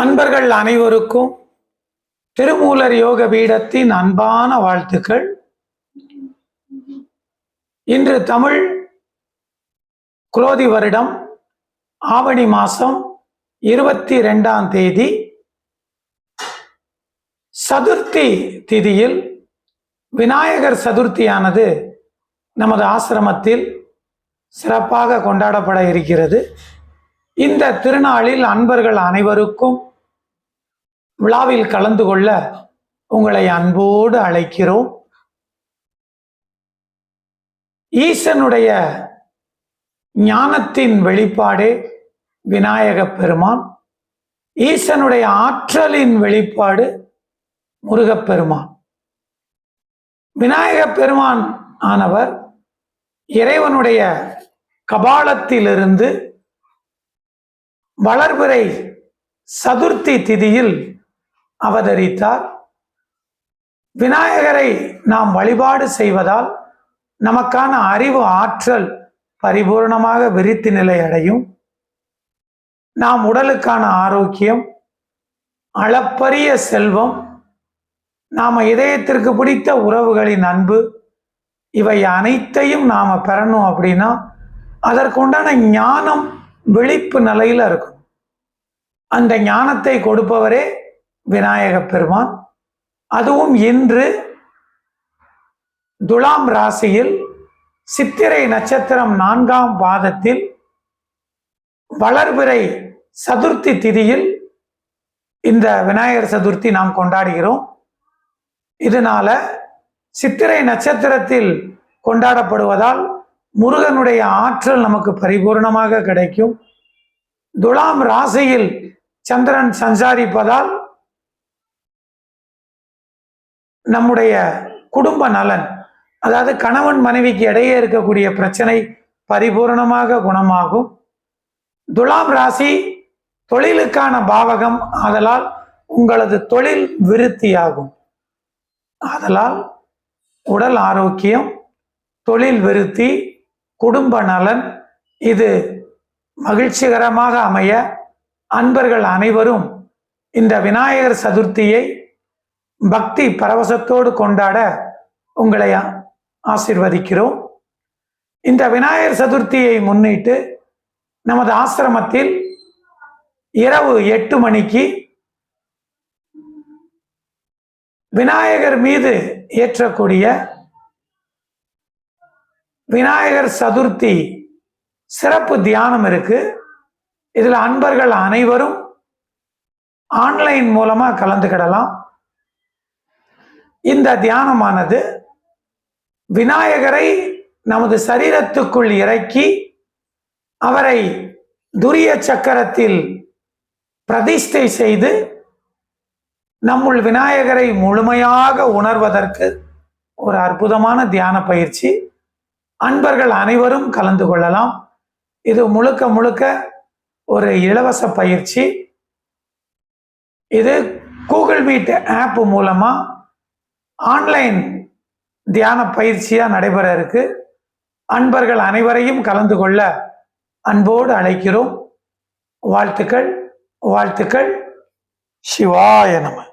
அன்பர்கள் அனைவருக்கும் திருமூலர் யோக பீடத்தின் அன்பான வாழ்த்துக்கள். இன்று தமிழ் குரோதி வருடம் ஆவணி மாதம் இருபத்தி ரெண்டாம் தேதி சதுர்த்தி திதியில் விநாயகர் சதுர்த்தியானது நமது ஆசிரமத்தில் சிறப்பாக கொண்டாடப்பட இருக்கிறது. இந்த திருநாளில் அன்பர்கள் அனைவருக்கும் விழாவில் கலந்து கொள்ள உங்களை அன்போடு அழைக்கிறோம். ஈசனுடைய ஞானத்தின் வெளிப்பாடே விநாயகப் பெருமான். ஈசனுடைய ஆற்றலின் வெளிப்பாடு முருகப்பெருமான் விநாயக விநாயகப் பெருமான் ஆனவர் இறைவனுடைய கபாலத்திலிருந்து வளர்பிறை சதுர்த்தி திதியில் அவதரித்தார். விநாயகரை நாம் வழிபாடு செய்வதால் நமக்கான அறிவு ஆற்றல் பரிபூர்ணமாக விரித்து நிலை அடையும். நாம் உடலுக்கான ஆரோக்கியம் அளப்பரிய செல்வம் நாம் இதயத்திற்கு பிடித்த உறவுகளின் அன்பு இவை அனைத்தையும் நாம் பெறணும் அப்படின்னா அதற்குண்டான ஞானம் விழிப்பு நிலையில் இருக்கும். அந்த ஞானத்தை கொடுப்பவரே விநாயக பெருமான். அதுவும் இன்று துலாம் ராசியில் சித்திரை நட்சத்திரம் நான்காம் பாதத்தில் வளர்பிறை சதுர்த்தி திதியில் இந்த விநாயகர் சதுர்த்தி நாம் கொண்டாடுகிறோம். இதனால சித்திரை நட்சத்திரத்தில் கொண்டாடப்படுவதால் முருகனுடைய ஆற்றல் நமக்கு பரிபூர்ணமாக கிடைக்கும். துலாம் ராசியில் சந்திரன் சஞ்சாரிப்பதால் நம்முடைய குடும்ப நலன் அதாவது கணவன் மனைவிக்கு இடையே இருக்கக்கூடிய பிரச்சனை பரிபூரணமாக குணமாகும். துலாம் ராசி தொழிலுக்கான பாவகம் ஆதலால் உங்களது தொழில் விருத்தியாகும். ஆதலால் உடல் ஆரோக்கியம் தொழில் விருத்தி குடும்ப நலன் இது மகிழ்ச்சிகரமாக அமைய அன்பர்கள் அனைவரும் இந்த விநாயகர் சதுர்த்தியை பக்தி பரவசத்தோடு கொண்டாட உங்களை ஆசிர்வதிக்கிறோம். இந்த விநாயகர் சதுர்த்தியை முன்னிட்டு நமது ஆசிரமத்தில் இரவு எட்டு மணிக்கு விநாயகர் மீது ஏற்றக்கூடிய விநாயகர் சதுர்த்தி சிறப்பு தியானம் இருக்கு. இதில் அன்பர்கள் அனைவரும் ஆன்லைன் மூலமாக கலந்துக்கிடலாம். இந்த தியானமானது விநாயகரை நமது சரீரத்துக்குள் இறக்கி அவரை துரிய சக்கரத்தில் பிரதிஷ்டை செய்து நம்முள் விநாயகரை முழுமையாக உணர்வதற்கு ஒரு அற்புதமான தியான பயிற்சி. அன்பர்கள் அனைவரும் கலந்து கொள்ளலாம். இது முழுக்க முழுக்க ஒரு இலவச பயிற்சி. இது கூகுள் மீட் ஆப் மூலமாக ஆன்லைன் தியான பயிற்சியாக நடைபெற இருக்கு அன்பர்கள் அனைவரையும் கலந்து கொள்ள அன்போடு அழைக்கிறோம். வாழ்த்துக்கள் வாழ்த்துக்கள். சிவாய நம.